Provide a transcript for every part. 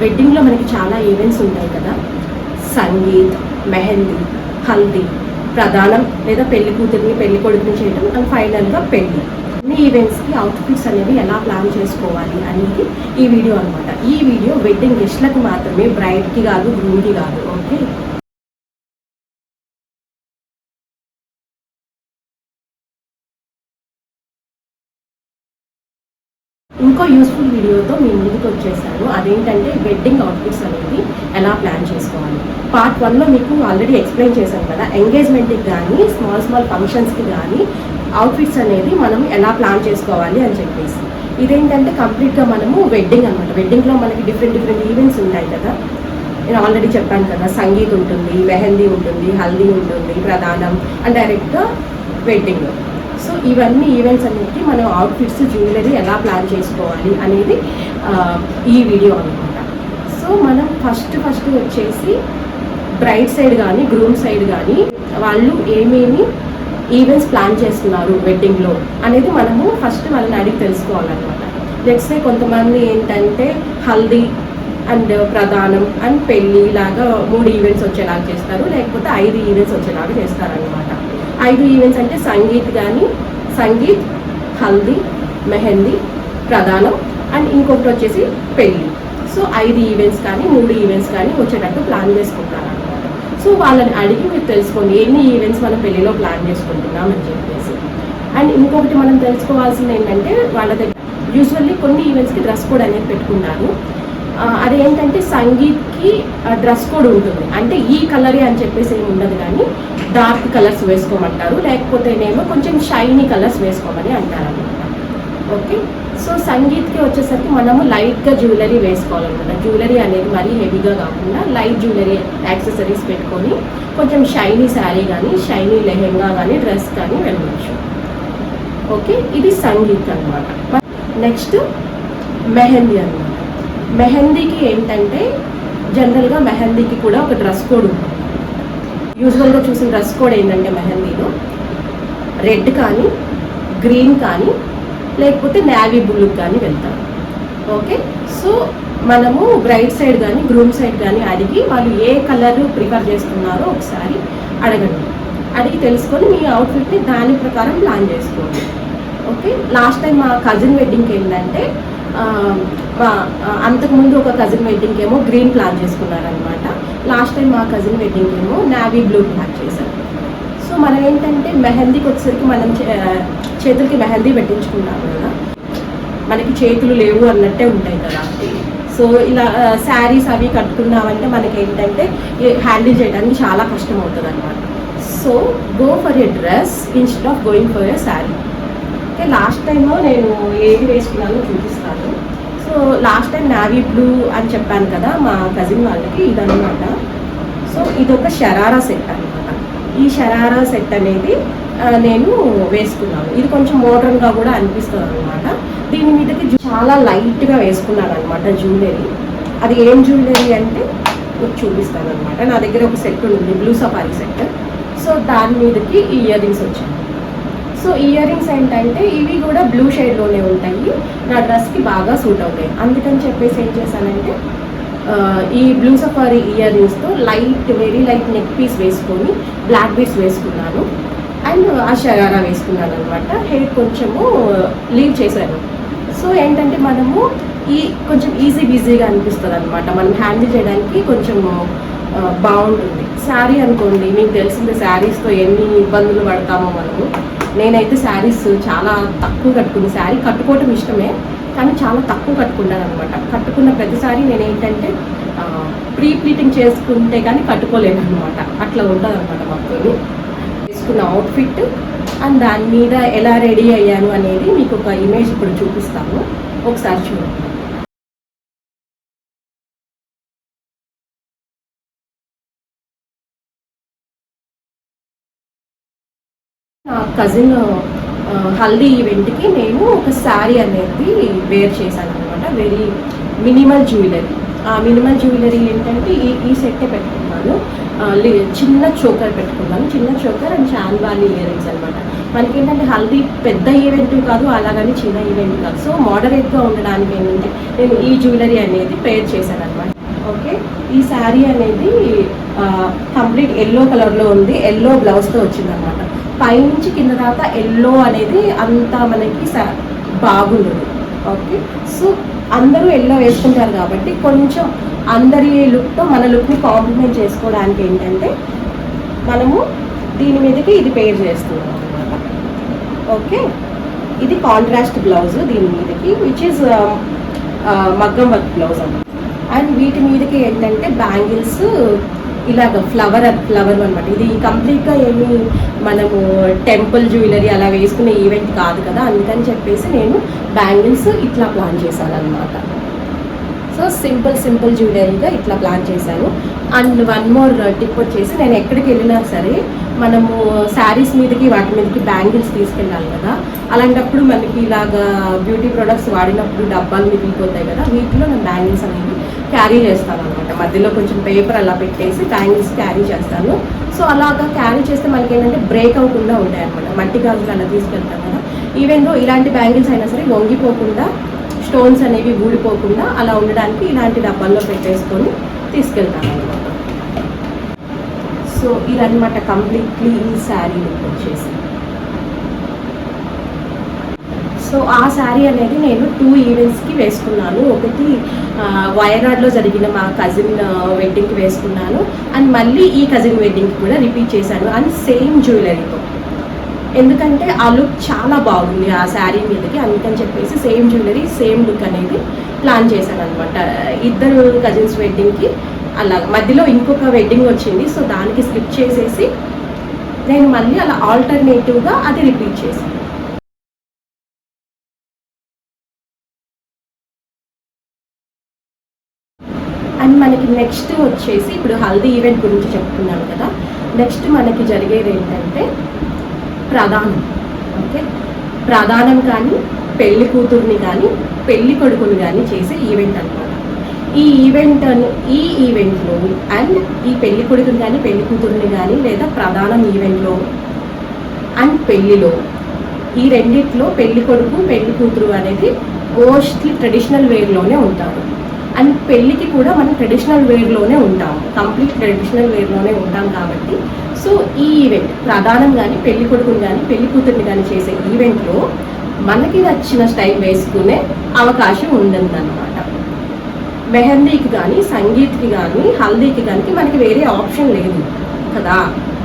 వెడ్డింగ్లో మనకి చాలా ఈవెంట్స్ ఉంటాయి కదా. సంగీత్ మెహందీ హల్దీ ప్రధానం లేదా పెళ్ళి కూతురిని పెళ్ళి కొడుకుని చేయడం అండ్ ఫైనల్గా పెళ్ళి. అన్ని ఈవెంట్స్కి అవుట్ఫిట్స్ అనేవి ఎలా ప్లాన్ చేసుకోవాలి అనేది ఈ వీడియో అనమాట ఈ వీడియో వెడ్డింగ్ గెస్ట్లకు మాత్రమే బ్రైడ్కి కాదు గ్రూమ్కి కాదు ఓకే యూస్ఫుల్ వీడియోతో మీ ముందుకు వచ్చేసాను. అదేంటంటే వెడ్డింగ్ అవుట్ఫిట్స్ అనేది ఎలా ప్లాన్ చేసుకోవాలి. పార్ట్ వన్లో మీకు ఆల్రెడీ ఎక్స్ప్లెయిన్ చేశాను కదా ఎంగేజ్మెంట్కి కానీ స్మాల్ స్మాల్ ఫంక్షన్స్కి కానీ అవుట్ఫిట్స్ అనేది మనం ఎలా ప్లాన్ చేసుకోవాలి అని చెప్పేసి. ఇదేంటంటే కంప్లీట్గా మనము వెడ్డింగ్ అనమాట వెడ్డింగ్లో మనకి డిఫరెంట్ డిఫరెంట్ ఈవెంట్స్ ఉంటాయి కదా. నేను ఆల్రెడీ చెప్పాను కదా సంగీత్ ఉంటుంది మెహందీ ఉంటుంది హల్దీ ఉంటుంది ప్రధానం అండ్ డైరెక్ట్గా వెడ్డింగ్ సో ఇవన్నీ ఈవెంట్స్ అన్నిటికీ మనం అవుట్ఫిట్స్ జ్యువెలరీ ఎలా ప్లాన్ చేసుకోవాలి అనేది ఈ వీడియో అనమాట. సో మనం ఫస్ట్ ఫస్ట్ వచ్చేసి బ్రైట్ సైడ్ కానీ గ్రూమ్ సైడ్ కానీ వాళ్ళు ఏమేమి ఈవెంట్స్ ప్లాన్ చేస్తున్నారు వెడ్డింగ్లో అనేది మనము ఫస్ట్ వాళ్ళని అడిగి తెలుసుకోవాలన్నమాట. నెక్స్ట్ కొంతమంది ఏంటంటే హల్దీ అండ్ ప్రధానం అండ్ పెళ్ళి లాగా మూడు ఈవెంట్స్ వచ్చేలాగా చేస్తారు లేకపోతే ఐదు ఈవెంట్స్ వచ్చేలాగా చేస్తారనమాట ఐదు ఈవెంట్స్ అంటే సంగీత్ కానీ సంగీత్ హల్దీ మెహందీ ప్రధానం అండ్ ఇంకొకటి వచ్చేసి పెళ్ళి. సో ఐదు ఈవెంట్స్ కానీ మూడు ఈవెంట్స్ కానీ వచ్చేటట్టు ప్లాన్ చేసుకుంటారు సో వాళ్ళని అడిగి మీరు తెలుసుకోండి ఎన్ని ఈవెంట్స్ మనం పెళ్ళిలో ప్లాన్ చేసుకుంటున్నాం అని చెప్పేసి. అండ్ ఇంకొకటి మనం తెలుసుకోవాల్సింది ఏంటంటే వాళ్ళ దగ్గర యూజువల్లీ కొన్ని ఈవెంట్స్కి డ్రెస్ కోడ్ అనేది పెట్టుకుంటారు. అదేంటంటే సంగీత్కి డ్రెస్ కోడ్ ఉంటుంది. అంటే ఈ కలరే అని చెప్పేసి ఏమి ఉండదు కానీ డార్క్ కలర్స్ వేసుకోమంటారు లేకపోతేనేమో కొంచెం షైనీ కలర్స్ వేసుకోమని అంటారనమాట ఓకే సో సంగీత్కి వచ్చేసరికి మనము లైట్గా జ్యువెలరీ వేసుకోవాలన్నమాట జ్యువెలరీ అనేది మరీ హెవీగా కాకుండా లైట్ జ్యువెలరీ యాక్సెసరీస్ పెట్టుకొని కొంచెం షైనీ శారీ కానీ షైనీ లెహెంగా కానీ డ్రెస్ కానీ వెళ్ళవచ్చు. ఓకే ఇది సంగీత్ అనమాట నెక్స్ట్ మెహందీ అనమాట మెహందీకి ఏంటంటే జనరల్గా మెహందీకి కూడా ఒక డ్రెస్ కోడ్ ఉంటుంది. యూజువల్గా చూసిన డ్రెస్ కోడ్ ఏంటంటే మెహందీలో. రెడ్ కానీ గ్రీన్ కానీ లేకపోతే నావీ బ్లూ కానీ వెళ్తాం. ఓకే సో మనము బ్రైట్ సైడ్ కానీ గ్రూమ్ సైడ్ కానీ అడిగి వాళ్ళు ఏ కలర్ ప్రిఫర్ చేస్తున్నారో ఒకసారి అడగండి. అడిగి తెలుసుకొని మీ అవుట్ఫిట్ని దాని ప్రకారం ప్లాన్ చేసుకోండి. ఓకే లాస్ట్ టైం మా కజిన్ వెడ్డింగ్కి ఏంటంటే అంతకుముందు ఒక కజిన్ వెడ్డింగ్ ఏమో గ్రీన్ ప్లాన్ చేసుకున్నారనమాట లాస్ట్ టైం మా కజిన్ వెడ్డింగ్ ఏమో నావీ బ్లూ ప్లాన్ చేశారు. సో మనం ఏంటంటే మెహందీకి వచ్చేసరికి మనం చే- చేతులకి మెహందీ పెట్టించుకుంటాం కదా. మనకి చేతులు లేవు అన్నట్టే ఉంటాయి కదా. సో ఇలా శారీస్ అవి కట్టుకున్నామంటే మనకి ఏంటంటే హ్యాండిల్ చేయడానికి చాలా కష్టం అవుతుంది అనమాట so go for a dress instead of going for a sari okay last time నేను ఏది వేసుకున్నానో చూపిస్తాను. So last time navy blue అని చెప్పాను కదా మా కజిన్ వాళ్ళకి ఇదన్నమాట. సో ఇది ఒక షరారా సెట్ అనమాట ఈ షరారా సెట్ అనేది నేను వేసుకున్నాను. ఇది కొంచెం మోడర్న్గా కూడా అనిపిస్తుంది అనమాట దీని మీదకి చాలా లైట్గా వేసుకున్నాను అనమాట జ్యువెలరీ అది ఏం జ్యువెలరీ అంటే మీకు చూపిస్తాను అనమాట నా దగ్గర ఒక సెట్ ఉంది బ్లూ సఫారీ సెట్ సో దాని మీదకి ఈ ఇయర్ రింగ్స్ వచ్చాయి. సో ఇయర్ రింగ్స్ ఏంటంటే ఇవి కూడా బ్లూ షేడ్లోనే ఉంటాయి. నా డ్రెస్కి బాగా సూట్ అవుతాయి. అందుకని చెప్పేసి ఏం చేశానంటే ఈ బ్లూ సఫారీ ఇయర్ రింగ్స్తో light very light neck piece వేసుకొని బ్లాక్ పీస్ వేసుకున్నాను. అండ్ ఆ షరారా వేసుకున్నాను అనమాట హెయిర్ కొంచెము లీవ్ చేశాను. సో ఏంటంటే మనము ఈ కొంచెం ఈజీ బిజీగా అనిపిస్తుంది అనమాట మనం హ్యాండిల్ చేయడానికి కొంచెం బాగుంటుంది. శారీ అనుకోండి మీకు తెలిసిందే శారీస్తో ఎన్ని ఇబ్బందులు పడతామో మనము. నేనైతే శారీస్ చాలా తక్కువ కట్టుకుంది. శారీ కట్టుకోవటం ఇష్టమే కానీ చాలా తక్కువ కట్టుకున్నాను అనమాట కట్టుకున్న ప్రతిసారి నేను ఏంటంటే ప్రీ ప్లీటింగ్ చేసుకుంటే కానీ కట్టుకోలేను అనమాట అట్లా ఉంటుంది అనమాట మాకు. వేసుకున్న అవుట్ఫిట్ అండ్ దాని మీద ఎలా రెడీ అయ్యాను అనేది మీకు ఒక ఇమేజ్ ఇప్పుడు చూపిస్తాను. ఒకసారి చూడండి. కజిన్ హల్దీ ఈవెంట్కి నేను ఒక శారీ అనేది వేర్ చేశాను అనమాట వెరీ మినిమల్ జ్యువెలరీ ఆ మినిమల్ జ్యువెలరీ ఏంటంటే ఈ ఈ సెట్టే పెట్టుకున్నాను. చిన్న చోకర్ పెట్టుకున్నాను. చిన్న చోకర్ అండ్ చాన్వాలి ఇయర్ రింగ్స్ అనమాట మనకి ఏంటంటే హల్దీ పెద్ద ఈవెంట్ కాదు అలాగని చిన్న ఈవెంట్ కాదు. సో మోడరేట్గా ఉండడానికి ఏంటంటే నేను ఈ జ్యువెలరీ అనేది పేర్ చేశాను అనమాట ఓకే ఈ శారీ అనేది కంప్లీట్ ఎల్లో కలర్లో ఉంది. ఎల్లో బ్లౌజ్తో వచ్చింది అనమాట పైనుంచి కింద దాకా ఎల్లో అనేది అంత మనకి బాగుండదు. ఓకే సో అందరూ ఎల్లో వేసుకుంటారు కాబట్టి కొంచెం అందరి లుక్తో మన లుక్ని కాంప్లిమెంట్ చేసుకోవడానికి ఏంటంటే మనము దీని మీదకి ఇది పేర్ చేస్తున్నాం అనమాట ఓకే ఇది కాంట్రాస్ట్ బ్లౌజ్ దీని మీదకి విచ్ ఇస్ um, uh, మగ్గం వర్క్ బ్లౌజ్ అన్నమాట. అండ్ వీటి మీదకి ఏంటంటే బ్యాంగిల్స్ ఇలాగ ఫ్లవర్ ఫ్లవర్ అనమాట ఇది కంప్లీట్గా ఏమి మనము టెంపుల్ జ్యువెలరీ అలా వేసుకునే ఈవెంట్ కాదు కదా. అందుకని చెప్పేసి నేను బ్యాంగిల్స్ ఇట్లా ప్లాన్ చేశాను అనమాట సో సింపుల్ సింపుల్ జ్యువెలరీగా ఇట్లా ప్లాన్ చేశాను. అండ్ వన్ మోర్ టిప్ వచ్చేసి నేను ఎక్కడికి వెళ్ళినా సరే మనము శారీస్ మీదకి వాటి మీదకి బ్యాంగిల్స్ తీసుకెళ్ళాలి కదా. అలాంటప్పుడు మనకి ఇలాగా బ్యూటీ ప్రొడక్ట్స్ వాడినప్పుడు డబ్బాలు మిగిలిపోతాయి కదా. వీటిలో నేను బ్యాంగిల్స్ అనేవి క్యారీ చేస్తాను అనమాట మధ్యలో కొంచెం పేపర్ అలా పెట్టేసి బ్యాంగిల్స్ క్యారీ చేస్తాను సో అలాగా క్యారీ చేస్తే మనకి ఏంటంటే బ్రేక్ అవ్వకుండా ఉంటాయి అనమాట మట్టి గాజులు అలా తీసుకెళ్తాం కదా. ఈవెన్ ఇలాంటి బ్యాంగిల్స్ అయినా సరే వంగిపోకుండా స్టోన్స్ అనేవి ఊడిపోకుండా అలా ఉండడానికి ఇలాంటి డబ్బాల్లో పెట్టేసుకొని తీసుకెళ్తాను అనమాట సో ఇదన్నమాట కంప్లీట్లీ ఈ శారీ లుక్ వచ్చేసి. సో ఆ శారీ అనేది నేను టూ ఈవెంట్స్కి వేసుకున్నాను. ఒకటి వయనాడ్లో జరిగిన మా కజిన్ వెడ్డింగ్కి వేసుకున్నాను. అండ్ మళ్ళీ ఈ కజిన్ వెడ్డింగ్కి కూడా రిపీట్ చేశాను. అండ్ సేమ్ జ్యువెలరీతో ఎందుకంటే ఆ లుక్ చాలా బాగుంది ఆ శారీ మీదకి. అందుకని చెప్పేసి సేమ్ జ్యువెలరీ సేమ్ లుక్ అనేది ప్లాన్ చేశాను అనమాట ఇద్దరు కజిన్స్ వెడ్డింగ్కి అలా మధ్యలో ఇంకొక వెడ్డింగ్ వచ్చింది. సో దానికి స్కిప్ చేసేసి నేను మళ్ళీ అలా ఆల్టర్నేటివ్గా అది రిపీట్ చేశాను. నెక్స్ట్ వచ్చేసి ఇప్పుడు హల్దీ ఈవెంట్ గురించి చెప్తున్నాను కదా. నెక్స్ట్ మనకి జరిగేది ఏంటంటే ప్రధానం. ఓకే? ప్రధానం కానీ పెళ్ళి కూతుర్ని కానీ పెళ్ళి కొడుకుని కానీ చేసే ఈవెంట్ అనమాట ఈ ఈవెంట్ ఈ ఈవెంట్లో అండ్ ఈ పెళ్ళి కొడుకుని కానీ పెళ్ళి కూతుర్ని కానీ లేదా ప్రధానం ఈవెంట్లో అండ్ పెళ్ళిలో ఈ రెండిట్లో పెళ్ళి కొడుకు పెళ్ళి కూతురు అనేది మోస్ట్లీ ట్రెడిషనల్ వేర్లోనే ఉంటారు. అండ్ పెళ్ళికి కూడా మనం ట్రెడిషనల్ వేర్లోనే ఉంటాం. కంప్లీట్ ట్రెడిషనల్ వేర్లోనే ఉంటాం కాబట్టి. సో ఈ ఈవెంట్ ప్రధానం కానీ పెళ్ళి కొడుకుని కానీ పెళ్ళి కూతుర్ని కానీ చేసే ఈవెంట్లో మనకి నచ్చిన స్టైల్ వేసుకునే అవకాశం ఉందన్నమాట. మెహందీకి కానీ సంగీత్కి కానీ హల్దీకి కానీ మనకి వేరే ఆప్షన్ లేదు కదా.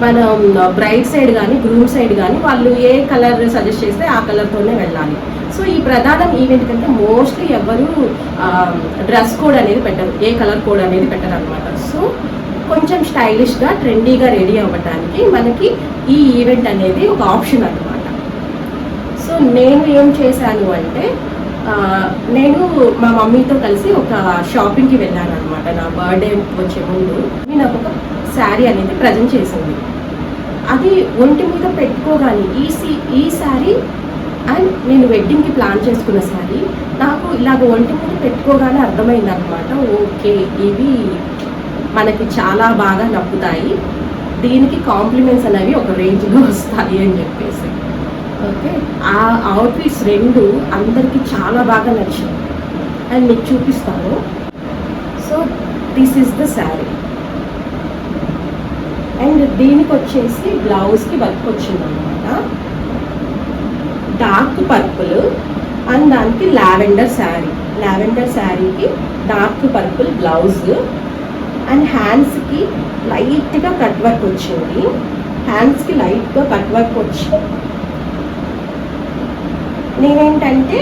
మనం బ్రైట్ సైడ్ కానీ గ్రూమ్ సైడ్ కానీ వాళ్ళు ఏ కలర్ సజెస్ట్ చేస్తే ఆ కలర్తోనే వెళ్ళాలి. సో ఈ ప్రధానం ఈవెంట్ కంటే మోస్ట్లీ ఎవరు డ్రెస్ కోడ్ అనేది పెట్టరు. ఏ కలర్ కోడ్ అనేది పెట్టరు అనమాట సో కొంచెం స్టైలిష్గా ట్రెండీగా రెడీ అవ్వడానికి మనకి ఈ ఈవెంట్ అనేది ఒక ఆప్షన్ అనమాట సో నేను ఏం చేశాను అంటే నేను మా మమ్మీతో కలిసి ఒక షాపింగ్కి వెళ్ళాను అనమాట నా బర్త్డే వచ్చే ముందు. నాకు ఒక శారీ అనేది ప్రజెంట్ చేసింది. అది ఒంటి మీద పెట్టుకోగానే ఈ సీ ఈ శారీ అండ్ నేను వెడ్డింగ్కి ప్లాన్ చేసుకున్న శారీ నాకు ఇలాగ ఒంటి మీద పెట్టుకోగానే అర్థమైంది అనమాట ఓకే ఇవి మనకి చాలా బాగా నప్పుతాయి. దీనికి కాంప్లిమెంట్స్ అనేవి ఒక రేంజ్లో వస్తాయి అని చెప్పేసి. ఓకే ఆ అవుట్ఫిట్స్ రెండు అందరికీ చాలా బాగా నచ్చింది అండ్ మీకు చూపిస్తాను. So this is the sari and దీనికి వచ్చేసి బ్లౌజ్కి వర్క్ వచ్చిందనమాట డార్క్ పర్పుల్ అండ్ దానికి లావెండర్ శారీ. లావెండర్ శారీకి డార్క్ పర్పుల్ బ్లౌజ్ అండ్ హ్యాండ్స్కి లైట్గా కట్ వర్క్ వచ్చింది. హ్యాండ్స్కి లైట్గా కట్ వర్క్ వచ్చి నేనేంటంటే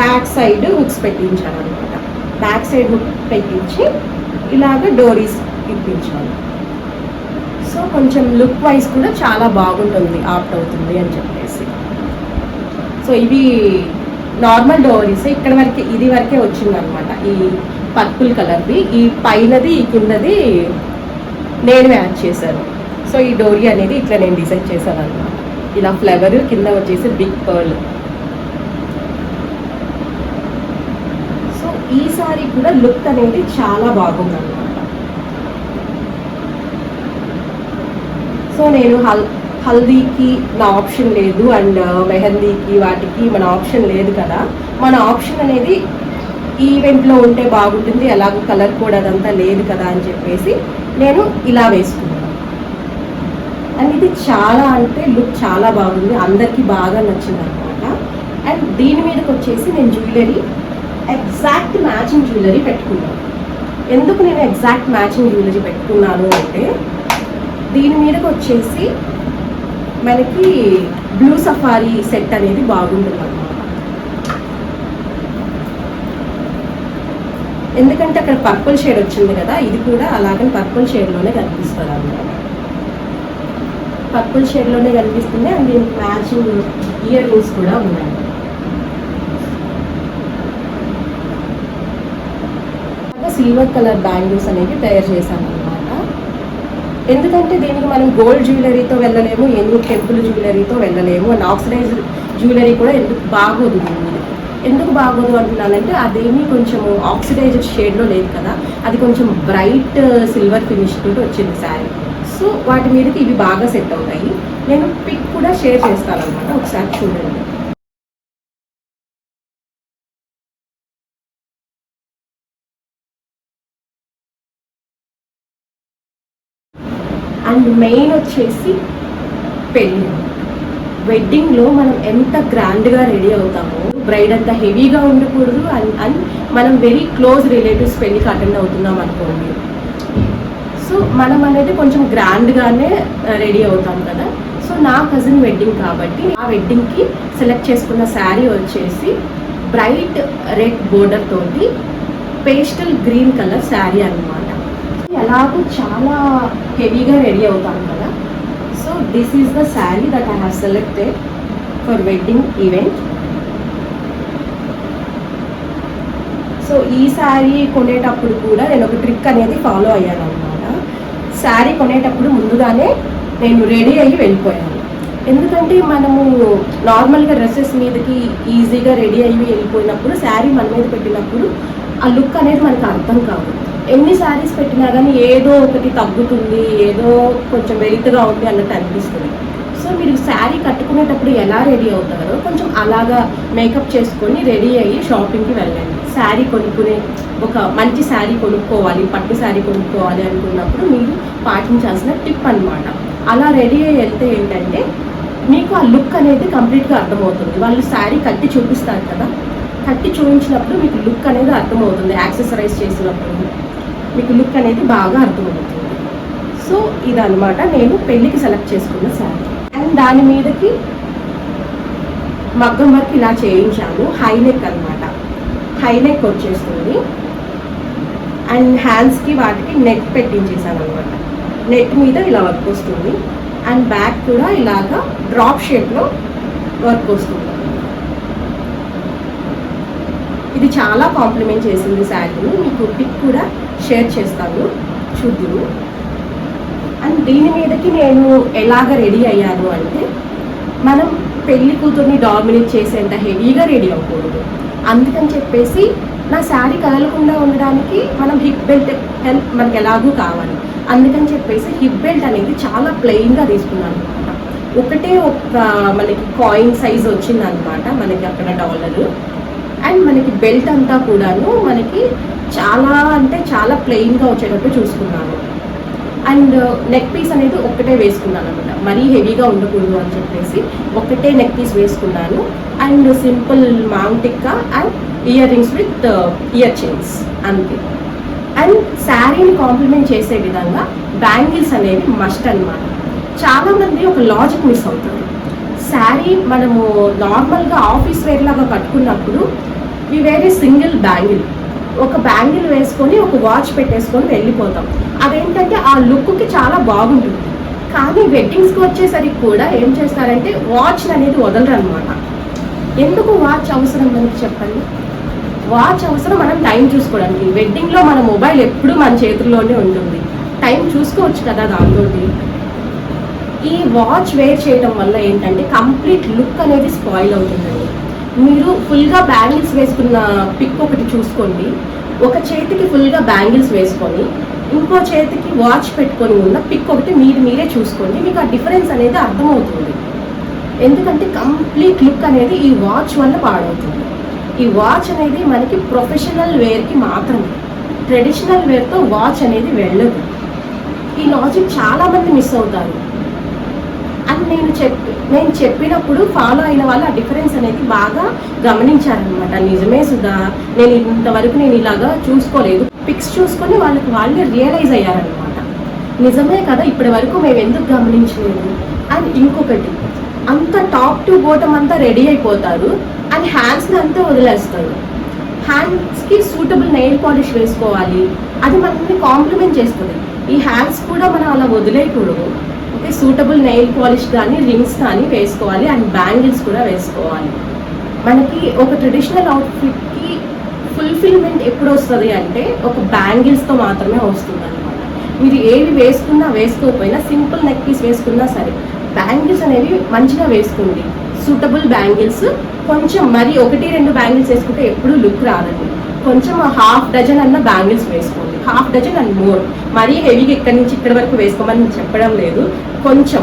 బ్యాక్ సైడ్ హుక్స్ పెట్టించాను అనమాట. బ్యాక్ సైడ్ హుక్ పెట్టించి ఇలాగ డోరీస్ ఇప్పించాను. సో కొంచెం లుక్ వైజ్ కూడా చాలా బాగుంటుంది ఆప్ట్ అవుతుంది అని చెప్పి. సో ఇవి నార్మల్ డోరీస్ ఇక్కడ వరకే ఇది వరకే వచ్చిందనమాట ఈ పర్పుల్ కలర్ది ఈ పైనది ఈ కిందది నేను యాడ్ చేశాను. సో ఈ డోరీ అనేది ఇట్లా నేను డిజైన్ చేశాను అనమాట ఇలా ఫ్లవర్ కింద వచ్చేసి బిగ్ పర్ల్. సో ఈ సారీ కూడా లుక్ అనేది చాలా బాగుంది అనమాట సో నేను హల్ హల్దీకి నా ఆప్షన్ లేదు అండ్ uh, మెహందీకి వాటికి మన ఆప్షన్ లేదు కదా. మన ఆప్షన్ అనేది ఈవెంట్లో ఉంటే బాగుంటుంది ఎలాగో కలర్ కూడా అదంతా లేదు కదా అని చెప్పేసి నేను ఇలా వేసుకున్నాను. అండ్ ఇది చాలా అంటే లుక్ చాలా బాగుంది అందరికీ బాగా నచ్చింది అనమాట అండ్ దీని మీదకి వచ్చేసి నేను జ్యువెలరీ ఎగ్జాక్ట్ మ్యాచింగ్ జ్యువెలరీ పెట్టుకున్నాను. ఎందుకు నేను ఎగ్జాక్ట్ మ్యాచింగ్ జ్యువెలరీ పెట్టుకున్నాను అంటే దీని మీదకి వచ్చేసి మనకి బ్లూ సఫారీ సెట్ అనేది బాగుంటుంది అనమాట ఎందుకంటే అక్కడ పర్పుల్ షేడ్ వచ్చింది కదా ఇది కూడా అలాగే పర్పుల్ షేడ్లోనే కనిపిస్తుంది అనమాట పర్పుల్ షేడ్లోనే కనిపిస్తుంది అండ్ దీనికి మ్యాచింగ్ ఇయర్ రింగ్స్ కూడా ఉన్నాయి. సిల్వర్ కలర్ బ్యాంగిల్స్ అనేవి తయారు చేశాను. ఎందుకంటే దీనికి మనం గోల్డ్ జ్యువెలరీతో వెళ్ళలేము ఎందుకు టెంపుల్ జ్యువెలరీతో వెళ్ళలేము అండ్ ఆక్సిడైజ్ జ్యువెలరీ కూడా ఎందుకు బాగోదు ఎందుకు బాగోదు అంటున్నానంటే అదేమి కొంచెం ఆక్సిడైజ్డ్ షేడ్లో లేదు కదా అది కొంచెం బ్రైట్ సిల్వర్ ఫినిష్ తోటి వచ్చింది శారీ సో వాటి మీదకి ఇవి బాగా సెట్ అవుతాయి. నేను పిక్ కూడా షేర్ చేస్తాను అనమాట ఒకసారి చూడండి. అండ్ మెయిన్ వచ్చేసి పెళ్ళి. వెడ్డింగ్లో మనం ఎంత గ్రాండ్గా రెడీ అవుతామో బ్రైడ్ అంత హెవీగా ఉండకూడదు అండ్ అండ్ మనం వెరీ క్లోజ్ రిలేటివ్స్ పెళ్ళికి అటెండ్ అవుతున్నాం అనుకోండి. సో మనం అనేది కొంచెం గ్రాండ్గానే రెడీ uh, అవుతాం కదా. సో నా కజిన్ వెడ్డింగ్ కాబట్టి ఆ వెడ్డింగ్కి సెలెక్ట్ చేసుకున్న శారీ వచ్చేసి బ్రైట్ రెడ్ బోర్డర్ తోటి పేస్టల్ గ్రీన్ కలర్ శారీ అనమాట ఎలాగో చాలా హెవీగా రెడీ అవుతాను కదా. So this is the sari that I have selected for wedding event so ఈ శారీ కొనేటప్పుడు కూడా నేను ఒక ట్రిక్ అనేది ఫాలో అయ్యాను అనమాట శారీ కొనేటప్పుడు ముందుగానే నేను రెడీ అయ్యి వెళ్ళిపోయాను. ఎందుకంటే మనము నార్మల్గా డ్రెస్సెస్ మీదకి ఈజీగా రెడీ అయ్యి వెళ్ళిపోయినప్పుడు శారీ మన మీద పెట్టినప్పుడు ఆ లుక్ అనేది మనకు అర్థం కాదు. ఎన్ని శారీస్ పెట్టినా కానీ ఏదో ఒకటి తగ్గుతుంది ఏదో కొంచెం వెయిట్గా ఉంది అన్నట్టు అనిపిస్తుంది. సో మీరు శారీ కట్టుకునేటప్పుడు ఎలా రెడీ అవుతారో కొంచెం అలాగా మేకప్ చేసుకొని రెడీ అయ్యి షాపింగ్కి వెళ్ళండి. శారీ కొనుక్కునే ఒక మంచి శారీ కొనుక్కోవాలి పట్టు శారీ కొనుక్కోవాలి అనుకున్నప్పుడు మీరు పాటించాల్సిన టిప్ అన్నమాట. అలా రెడీ అయ్యి వెళ్తే ఏంటంటే మీకు ఆ లుక్ అనేది కంప్లీట్గా అర్థమవుతుంది. వాళ్ళు శారీ కట్టి చూపిస్తారు కదా. కట్టి చూపించినప్పుడు మీకు లుక్ అనేది అర్థమవుతుంది. యాక్సెసరైజ్ చేసినప్పుడు. మీకు లుక్ అనేది బాగా అర్థమవుతుంది. సో ఇదనమాట నేను పెళ్ళికి సెలెక్ట్ చేసుకున్న శారీ అండ్ దాని మీదకి మగ్గం వర్క్ ఇలా చేయించాను. హైనెక్ అనమాట హైనెక్ వచ్చేస్తుంది. అండ్ హ్యాండ్స్కి వాటికి నెట్ పెట్టించేసాను అనమాట నెట్ మీద ఇలా వర్క్ వస్తుంది. అండ్ బ్యాక్ కూడా ఇలాగా డ్రాప్ షేప్లో వర్క్ వస్తుంది. ఇది చాలా కాంప్లిమెంట్ చేసింది శారీని. మీకు పిక్ కూడా షేర్ చేస్తాను. చూద్దురు అండ్ దీని మీదకి నేను ఎలాగ రెడీ అయ్యాను అంటే మనం పెళ్ళి కూతుర్ని డామినేట్ చేసేంత హెవీగా రెడీ అవ్వకూడదు. అందుకని చెప్పేసి నా శారీ కదలకుండా ఉండడానికి మనం హిప్ బెల్ట్ హెల్ప్ మనకి ఎలాగూ కావాలి. అందుకని చెప్పేసి హిప్ బెల్ట్ అనేది చాలా ప్లెయిన్గా తీసుకున్నాను. అనమాట ఒకటే ఒక మనకి కాయిన్ సైజ్ వచ్చిందనమాట మనకి అక్కడ డాలరు అండ్ మనకి బెల్ట్ అంతా కూడాను మనకి చాలా అంటే చాలా ప్లెయిన్గా వచ్చేటట్టు చూసుకున్నాను. అండ్ నెక్ పీస్ అనేది ఒక్కటే వేసుకున్నాను అనమాట మరీ హెవీగా ఉండకూడదు అని చెప్పేసి ఒక్కటే నెక్ పీస్ వేసుకున్నాను. And simple మాంటిక్కా and earrings with uh, ear chains అంతే. అండ్ శారీని కాంప్లిమెంట్ చేసే విధంగా బ్యాంగిల్స్ అనేవి మస్ట్ అనమాట చాలామంది ఒక లాజిక్ మిస్ అవుతుంది శారీ మనము నార్మల్గా ఆఫీస్ వేర్ లాగా కట్టుకున్నప్పుడు ఈ వేరే సింగిల్ బ్యాంగిల్ ఒక బ్యాంగిల్ వేసుకొని ఒక వాచ్ పెట్టేసుకొని వెళ్ళిపోతాం. అదేంటంటే ఆ లుక్కి చాలా బాగుంటుంది. కానీ వెడ్డింగ్స్కి వచ్చేసరికి కూడా ఏం చేస్తారంటే వాచ్ అనేది వదలరు అనమాట ఎందుకు వాచ్ అవసరం మనకి చెప్పండి? వాచ్ అవసరం మనం టైం చూసుకోవడానికి. వెడ్డింగ్లో మన మొబైల్ ఎప్పుడూ మన చేతుల్లోనే ఉంటుంది. టైం చూసుకోవచ్చు కదా దాంతో ఈ వాచ్ వేర్ చేయడం వల్ల ఏంటంటే కంప్లీట్ లుక్ అనేది స్పాయిల్ అవుతుంది మీరు ఫుల్గా బ్యాంగిల్స్ వేసుకున్న పిక్ ఒకటి చూసుకోండి. ఒక చేతికి ఫుల్గా బ్యాంగిల్స్ వేసుకొని ఇంకో చేతికి వాచ్ పెట్టుకొని ఉన్న పిక్ ఒకటి మీరు మీరే చూసుకోండి. మీకు ఆ డిఫరెన్స్ అనేది అర్థమవుతుంది. ఎందుకంటే కంప్లీట్ లుక్ అనేది ఈ వాచ్ వల్ల పాడవుతుంది. ఈ వాచ్ అనేది మనకి ప్రొఫెషనల్ వేర్కి మాత్రమే. ట్రెడిషనల్ వేర్తో వాచ్ అనేది వెళ్ళదు. ఈ లాజిక్ చాలా మంది మిస్ అవుతారు. అని నేను చెప్పి నేను చెప్పినప్పుడు ఫాలో అయిన వాళ్ళు ఆ డిఫరెన్స్ అనేది బాగా గమనించారనమాట నిజమే సుధా నేను ఇంతవరకు నేను ఇలాగా చూసుకోలేదు. పిక్స్ చూసుకొని వాళ్ళకి వాళ్ళే రియలైజ్ అయ్యారనమాట నిజమే కదా ఇప్పటి వరకు మేము ఎందుకు గమనించలేదు? అండ్ ఇంకొకటి అంత టాప్ టు బోటం అంతా రెడీ అయిపోతారు అండ్ హ్యాండ్స్ని అంతా వదిలేస్తారు. హ్యాండ్స్కి సూటబుల్ నెయిల్ పాలిష్ వేసుకోవాలి. అది మనల్ని కాంప్లిమెంట్ చేస్తుంది. ఈ హ్యాండ్స్ కూడా మనం అలా వదిలేయకూడదు. ఓకే సూటబుల్ నెయిల్ పాలిష్ కానీ రింగ్స్ కానీ వేసుకోవాలి అండ్ బ్యాంగిల్స్ కూడా వేసుకోవాలి. మనకి ఒక ట్రెడిషనల్ అవుట్ఫిట్కి ఫుల్ఫిల్మెంట్ ఎప్పుడు వస్తుంది అంటే ఒక బ్యాంగిల్స్తో మాత్రమే వస్తుంది అనమాట మీరు ఏవి వేసుకున్నా వేసుకోకపోయినా సింపుల్ నెక్ పీస్ వేసుకున్నా సరే బ్యాంగిల్స్ అనేవి మంచిగా వేసుకోండి. సూటబుల్ బ్యాంగిల్స్ కొంచెం మరి ఒకటి రెండు బ్యాంగిల్స్ వేసుకుంటే ఎప్పుడు లుక్ రాదండి. కొంచెం హాఫ్ డజన్ అన్న బ్యాంగిల్స్ వేసుకోండి. హాఫ్ డజన్ అండ్ మోర్ మరీ హెవీగా ఇక్కడి నుంచి ఇక్కడ వరకు వేసుకోమని చెప్పడం లేదు. కొంచెం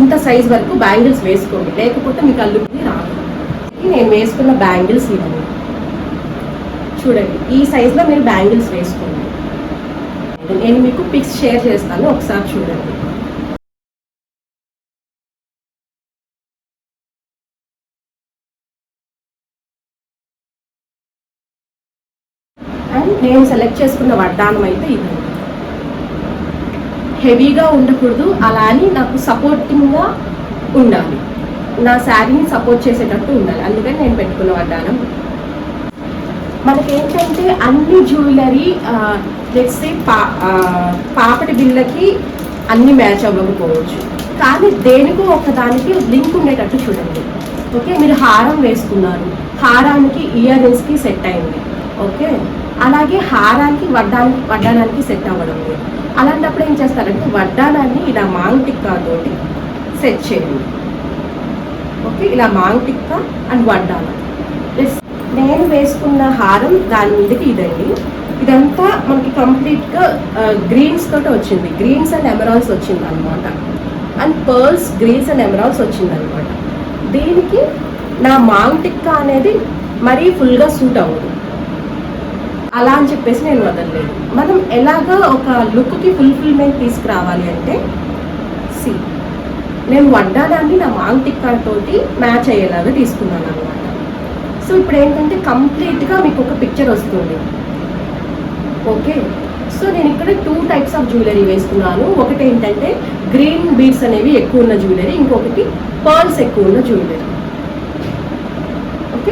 ఇంత సైజ్ వరకు బ్యాంగిల్స్ వేసుకోండి. లేకపోతే మీకు అల్లుకుని రాదు. నేను వేసుకున్న బ్యాంగిల్స్ ఇవన్నీ. చూడండి ఈ సైజులో మీరు బ్యాంగిల్స్ వేసుకోండి. నేను మీకు పిక్స్ షేర్ చేస్తాను ఒకసారి చూడండి. అండ్ నేను సెలెక్ట్ చేసుకున్న వడ్డానం అయితే ఇది. హెవీగా ఉండకూడదు. అలా అని నాకు సపోర్టింగ్గా ఉండాలి. నా శారీని సపోర్ట్ చేసేటట్టు ఉండాలి. అందుకని నేను పెట్టుకున్న వడ్డానం మనకేంటంటే అన్ని జ్యువెలరీ లెట్స్ పా పాపటి బిళ్ళకి అన్ని మ్యాచ్ అవ్వకపోవచ్చు. కానీ దేనికో ఒకదానికి లింక్ ఉండేటట్టు చూడండి. ఓకే? మీరు హారం వేసుకున్నారు. హారానికి ఇయర్ రింగ్స్కి సెట్ అయింది. ఓకే? అలాగే హారానికి వడ్డానికి వడ్డానానికి సెట్ అవ్వడం లేదు. అలాంటప్పుడు ఏం చేస్తారంటే వడ్డానాన్ని ఇలా మాంగ్ టిక్కా తోటి సెట్ చేయండి. ఓకే ఇలా మాంగ్ టిక్కా అండ్ వడ్డానం ప్లస్ నేను వేసుకున్న హారం దాని మీదకి ఇదండి. ఇదంతా మనకి కంప్లీట్గా గ్రీన్స్ తోటి వచ్చింది. గ్రీన్స్ అండ్ ఎమరాల్స్ వచ్చింది అనమాట and pearls greens and emeralds వచ్చింది అనమాట దీనికి నా మాంగ్ టిక్కా అనేది మరీ ఫుల్గా సూట్ అవ్వదు. అలా అని చెప్పేసి నేను వదలలేదు. మనం ఎలాగ ఒక లుక్కి ఫుల్ఫిల్మెంట్ తీసుకురావాలి అంటే సి నేను వడ్డానాన్ని నా మాంగ్ టిక్కా తోటి మ్యాచ్ అయ్యేలాగా తీసుకున్నాను అనమాట సో ఇప్పుడు ఏంటంటే కంప్లీట్గా మీకు ఒక పిక్చర్ వస్తుంది. ఓకే సో నేను ఇక్కడ టూ టైప్స్ ఆఫ్ జ్యువెలరీ వేసుకున్నాను. ఒకటి ఏంటంటే గ్రీన్ బీడ్స్ అనేవి ఎక్కువ ఉన్న జ్యువెలరీ ఇంకొకటి పర్ల్స్ ఎక్కువ ఉన్న జ్యువెలరీ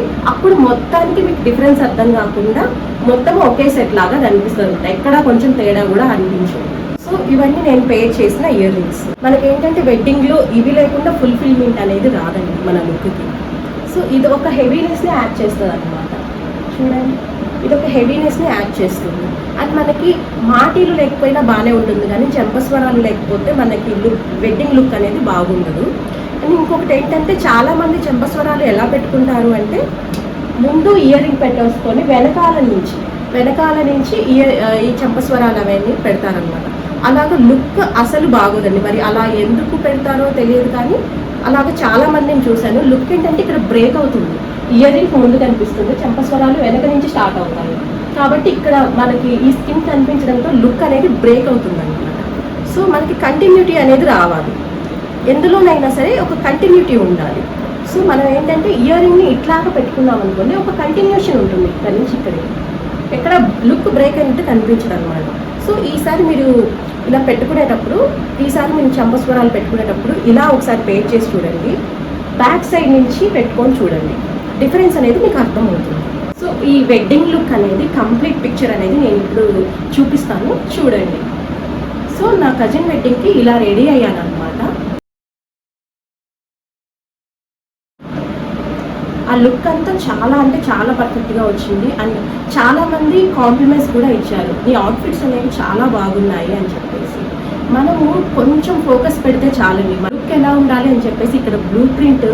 కాబట్టి అప్పుడు మొత్తానికి మీకు డిఫరెన్స్ అర్థం కాకుండా మొత్తం ఒకే సెట్ లాగా కనిపిస్తుంది ఎక్కడ కొంచెం తేడా కూడా అనిపించదు. సో ఇవన్నీ నేను పే చేసిన ఇయర్ రింగ్స్ మనకేంటంటే వెడ్డింగ్లో ఇవి లేకుండా ఫుల్ఫిల్మెంట్ అనేది రాదండి మన లుక్కి సో ఇది ఒక హెవీనెస్ని యాడ్ చేస్తుంది అనమాట చూడండి. ఇది ఒక హెవీనెస్ని యాడ్ చేస్తుంది. అది మనకి మాటీలు లేకపోయినా బాగానే ఉంటుంది కానీ చెంపస్వరాలు లేకపోతే మనకి లుక్ వెడ్డింగ్ లుక్ అనేది బాగుండదు. అండ్ ఇంకొకటి ఏంటంటే చాలామంది చెంపస్వరాలు ఎలా పెట్టుకుంటారు అంటే ముందు ఇయర్ రింగ్ పెట్టేసుకొని వెనకాల నుంచి వెనకాల నుంచి ఇయర్ ఈ చెంపస్వరాలు అవన్నీ పెడతారనమాట అలాగ లుక్ అసలు బాగోదండి. మరి అలా ఎందుకు పెడతారో తెలియదు కానీ అలాగ చాలా మందిని చూశాను. లుక్ ఏంటంటే ఇక్కడ బ్రేక్ అవుతుంది. ఇయర్ రింగ్ ముందు కనిపిస్తుంది. చెంపస్వరాలు వెనక నుంచి స్టార్ట్ అవుతాయి. కాబట్టి ఇక్కడ మనకి ఈ స్కిన్ కనిపించడంతో లుక్ అనేది బ్రేక్ అవుతుంది అనమాట సో మనకి కంటిన్యూటీ అనేది రావాలి. ఎందులోనైనా సరే ఒక కంటిన్యూటీ ఉండాలి. సో మనం ఏంటంటే ఇయర్ రింగ్ని ఇట్లాగా పెట్టుకున్నాం అనుకోండి ఒక కంటిన్యూషన్ ఉంటుంది ఇక్కడ నుంచి ఇక్కడికి. ఎక్కడ లుక్ బ్రేక్ అయినట్టు కనిపించదు అనమాట సో ఈసారి మీరు ఇలా పెట్టుకునేటప్పుడు ఈసారి మీరు చంపస్వరాలు పెట్టుకునేటప్పుడు ఇలా ఒకసారి పేర్ చేసి చూడండి. బ్యాక్ సైడ్ నుంచి పెట్టుకొని చూడండి. డిఫరెన్స్ అనేది మీకు అర్థమవుతుంది. సో ఈ వెడ్డింగ్ లుక్ అనేది కంప్లీట్ పిక్చర్ అనేది నేను ఇప్పుడు చూపిస్తాను. చూడండి. సో నా కజిన్ వెడ్డింగ్కి ఇలా రెడీ అయ్యాను అనమాట ఆ లుక్ అంతా చాలా అంటే చాలా పర్ఫెక్ట్గా వచ్చింది. అండ్ చాలామంది కాంప్లిమెంట్స్ కూడా ఇచ్చారు. ఈ అవుట్ఫిట్స్ అనేవి చాలా బాగున్నాయి అని చెప్పేసి. మనము కొంచెం ఫోకస్ పెడితే చాలండి. లుక్ ఎలా ఉండాలి అని చెప్పేసి ఇక్కడ బ్లూ ప్రింట్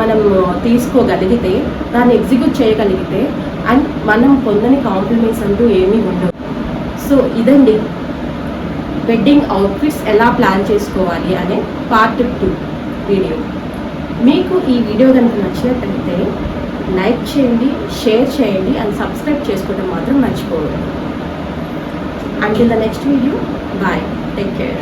మనం తీసుకోగలిగితే దాన్ని ఎగ్జిక్యూట్ చేయగలిగితే అండ్ మనం పొందని కాంప్లిమెంట్స్ అంటూ ఏమీ ఉండవు. సో ఇదండి. వెడ్డింగ్ అవుట్ఫిట్స్ ఎలా ప్లాన్ చేసుకోవాలి అనే పార్ట్ టూ వీడియో మీకు ఈ వీడియో కనుక నచ్చినట్లయితే లైక్ చేయండి షేర్ చేయండి అండ్ సబ్స్క్రైబ్ చేసుకోవడం మాత్రం మర్చిపోవద్దు. Until the next video bye take care